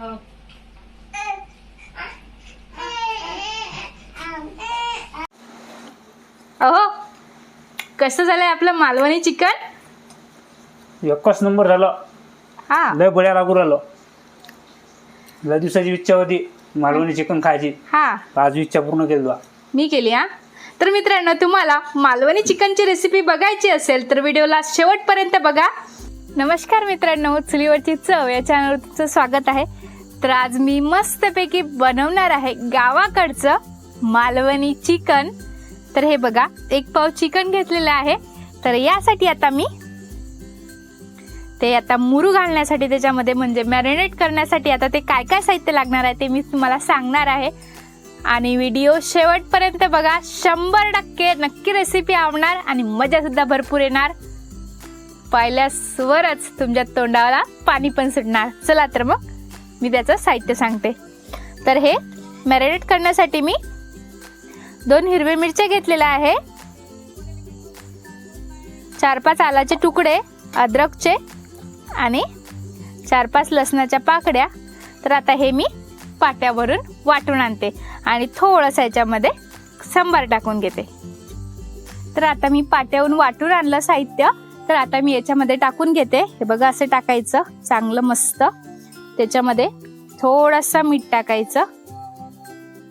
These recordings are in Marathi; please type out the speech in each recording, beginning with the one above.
हो. अहो कसं झालंय आपलं मालवणी चिकन? एकच नंबर झालं. हा. लय बढ्या लागू राहिलं. लय दिवसाची इच्छा होती मालवणी चिकन खायची. हा. आज इच्छा पूर्ण केली बा. मी केली हा. तर मित्रांनो तुम्हाला मालवणी चिकनची रेसिपी बघायची असेल तर व्हिडिओला शेवटपर्यंत बघा. नमस्कार मित्रांनो चुलीवरची चव या चॅनलवर तुमचं स्वागत आहे. तर आज मी मस्तपैकी बनवणार आहे गावाकडचं मालवणी चिकन. तर हे बघा एक पाव चिकन घेतलेलं आहे. तर यासाठी आता मी ते आता मुरू घालण्यासाठी त्याच्यामध्ये म्हणजे मॅरिनेट करण्यासाठी आता ते काय काय साहित्य लागणार आहे ते मी तुम्हाला सांगणार आहे. आणि व्हिडिओ शेवटपर्यंत बघा शंभर टक्के नक्की रेसिपी आवडणार आणि मजासुद्धा भरपूर येणार. पाहिल्यावरच तुमच्या तोंडाला पाणी पण सुटणार. चला तर मग मी त्याचं साहित्य सांगते. तर हे मॅरिनेट करण्यासाठी मी दोन हिरवे मिरच्या घेतलेल्या आहे. चार पाच आलाचे तुकडे अद्रकचे आणि चार पाच लसणाच्या पाकड्या तर आता हे मी पाट्यावरून वाटून आणते आणि थोडंसं याच्यामध्ये सांबार टाकून घेते. तर आता मी पाट्यावरून वाटून आणलं साहित्य. तर आता मी याच्यामध्ये टाकून घेते. हे बघा असं टाकायचं चांगलं मस्त. त्याच्यामध्ये थोडंसं मीठ टाकायचं.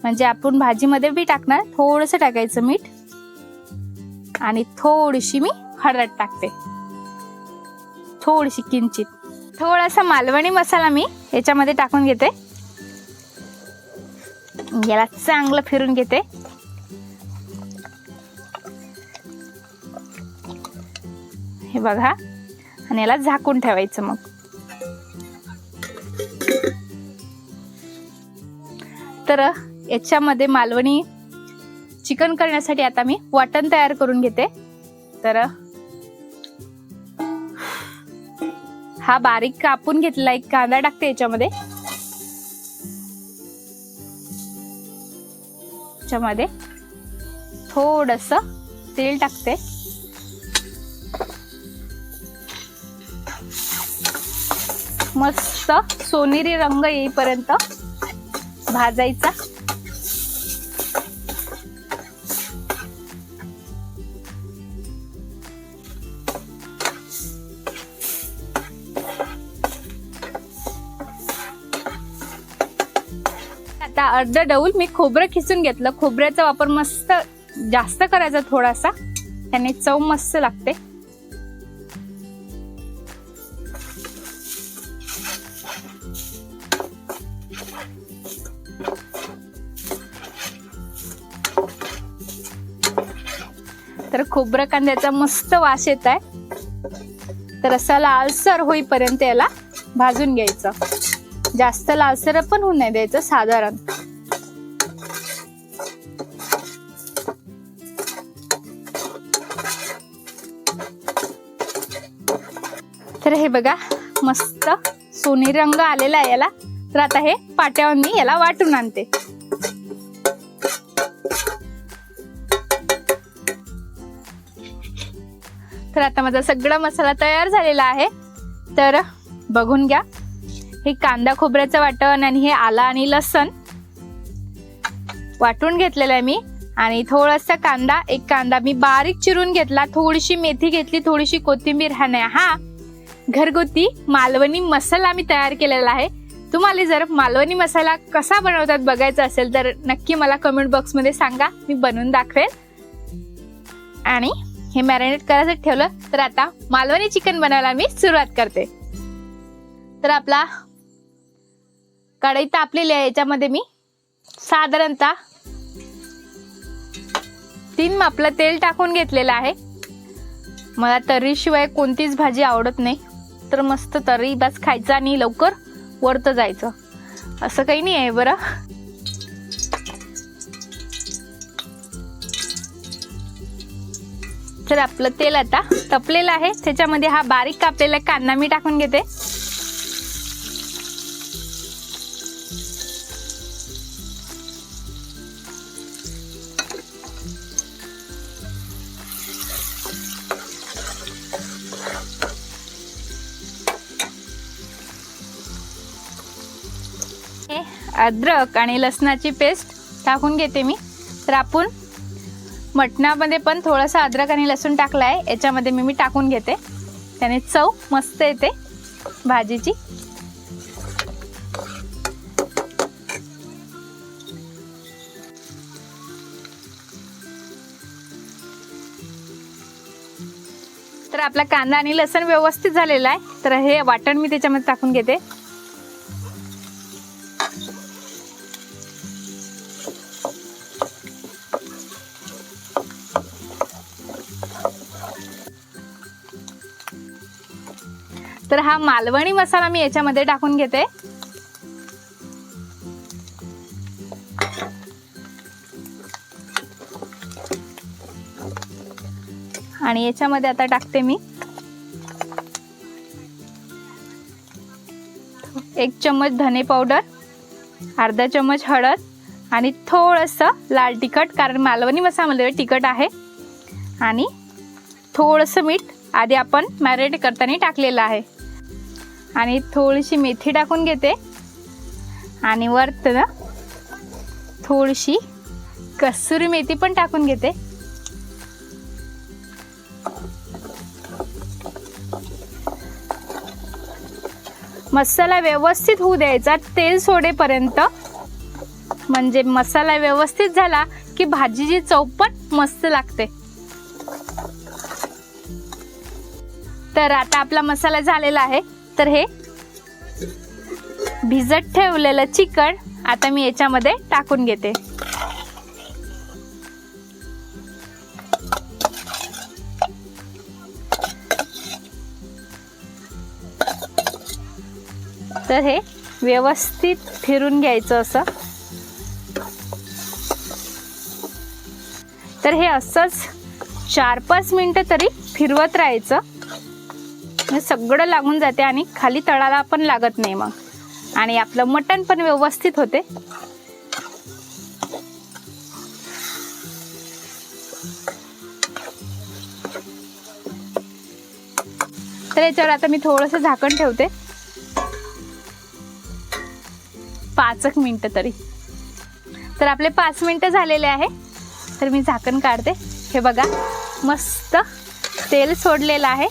म्हणजे आपण भाजीमध्ये बी टाकणार थोडंसं टाकायचं मीठ. आणि थोडीशी मी हळद टाकते. थोडीशी किंचित. थोडासा मालवणी मसाला मी याच्यामध्ये टाकून घेते. याला चांगलं फिरून घेते. हे बघा. आणि याला झाकून ठेवायचं मग. तर याच्यामध्ये मालवणी चिकन करण्यासाठी आता मी वाटण तयार करून घेते. तर हा बारीक कापून घेतलेला एक कांदा टाकते याच्यामध्ये. याच्यामध्ये थोडस तेल टाकते. मस्त सोनेरी रंग येईपर्यंत भाजायचा. आता अर्ध डौल मी खोबरं खिसून घेतलं. खोबऱ्याचा वापर मस्त जास्त करायचा थोडासा. त्याने चव मस्त लागते. तर खोबरं कांद्याचा मस्त वास येत आहे. तर असा लालसर होईपर्यंत याला भाजून घ्यायचं. जास्त लालसर पण होऊ नाही द्यायचं साधारण. तर हे बघा मस्त सोनी रंग आलेला आहे याला. तर आता हे पाट्यावर मी याला वाटून आणते. तर आता माझा सगळा मसाला तयार झालेला आहे. तर बघून घ्या. हे कांदा खोबऱ्याचं वाटण आणि हे आला आणि लसण वाटून घेतलेलं आहे मी. आणि थोडासा कांदा एक कांदा मी बारीक चिरून घेतला. थोडीशी मेथी घेतली थोडीशी कोथिंबीर. हा नाही हा घरगुती मालवणी मसाला मी तयार केलेला आहे. तुम्हाला जर मालवणी मसाला कसा बनवतात बघायचा असेल तर नक्की मला कमेंट बॉक्समध्ये सांगा. मी बनवून दाखवेल आणि हे मॅरिनेट करायचं ठेवलं तर आता मालवणी चिकन बनवायला मी सुरुवात करते. तर आपला कढई तापलेली आहे याच्यामध्ये मी साधारणतः तीन मापलं तेल टाकून घेतलेलं आहे. मला तर्रीशिवाय कोणतीच भाजी आवडत नाही. तर मस्त तर्री बस खायचं आणि लवकर वरतं जायचं. असं काही नाही आहे बरं. तर आपलं तेल आता तपलेलं आहे. त्याच्यामध्ये हा बारीक कापलेला कांदा मी टाकून घेते. अद्रक आणि लसणाची पेस्ट टाकून घेते मी. तर आपण मटणामध्ये पण थोडंसं अद्रक आणि लसूण टाकलं आहे. याच्यामध्ये मी मी टाकून घेते. त्याने चव मस्त येते. भाजीची. तर आपला कांदा आणि लसण व्यवस्थित झालेला आहे. तर हे वाटण मी त्याच्यामध्ये टाकून घेते. तर हा मालवणी मसाला मी याच्यामध्ये टाकून घेते. आणि याच्यामध्ये आता टाकते मी. एक चम्मच धने पावडर अर्धा चम्मच हळद आणि थोडंसं लाल तिखट कारण मालवणी मसाल्यामध्ये तिखट आहे. आणि थोडंसं मीठ आधी आपण मॅरिनेट करताना टाकलेलं आहे. आणि थोडीशी मेथी टाकून घेते. आणि वरतं थोडीशी कसुरी मेथी पण टाकून घेते. मसाला व्यवस्थित होऊ द्यायचा तेल सोडेपर्यंत. म्हणजे मसाला व्यवस्थित झाला की भाजीची चव पण मस्त लागते. तर आता आपला मसाला झालेला आहे. तर हे भिजत ठेवलेलं चिकन आता मी याच्यामध्ये टाकून घेते. तर हे व्यवस्थित फिरून घ्यायचं असं. तर हे असंच चार पाच मिनटं तरी फिरवत राहायचं. म्हणजे सगळं लागून जाते आणि खाली तळाला पण लागत नाही मग. आणि आपलं मटण पण व्यवस्थित होते. तर याच्यावर आता मी थोडंसं झाकण ठेवते. पाच एक मिनटं तरी. तर आपले पाच मिनटं झालेले आहे. तर मी झाकण काढते. हे बघा मस्त तेल सोडलेलं आहे.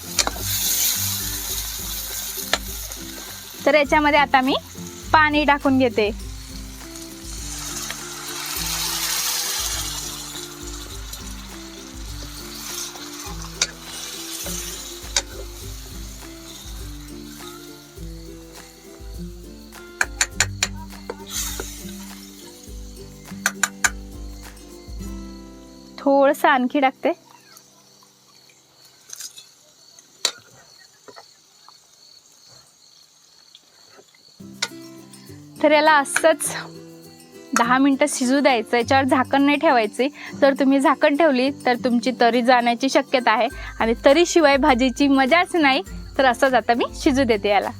तर याच्यामध्ये आता मी पाणी टाकून घेते. थोडंसं आणखी टाकते. तर याला असंच दहा मिनटं शिजू द्यायचं याच्यावर झाकण नाही ठेवायचे. जर तुम्ही झाकण ठेवली तर तुमची तरी जाण्याची शक्यता आहे. आणि तरीशिवाय भाजीची मजाच नाही तर असंच आता मी शिजू देते याला.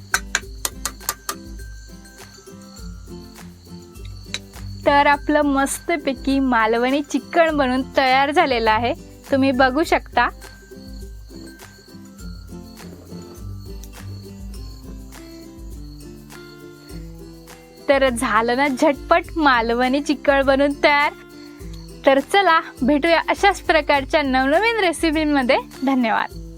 तर आपलं मस्तपैकी मालवणी चिकन बनून तयार झालेलं आहे. तुम्ही बघू शकता. तर झालं ना झटपट मालवणी चिकळ बनून तयार. तर चला भेटूया अशाच प्रकारच्या नवनवीन रेसिपींमध्ये धन्यवाद.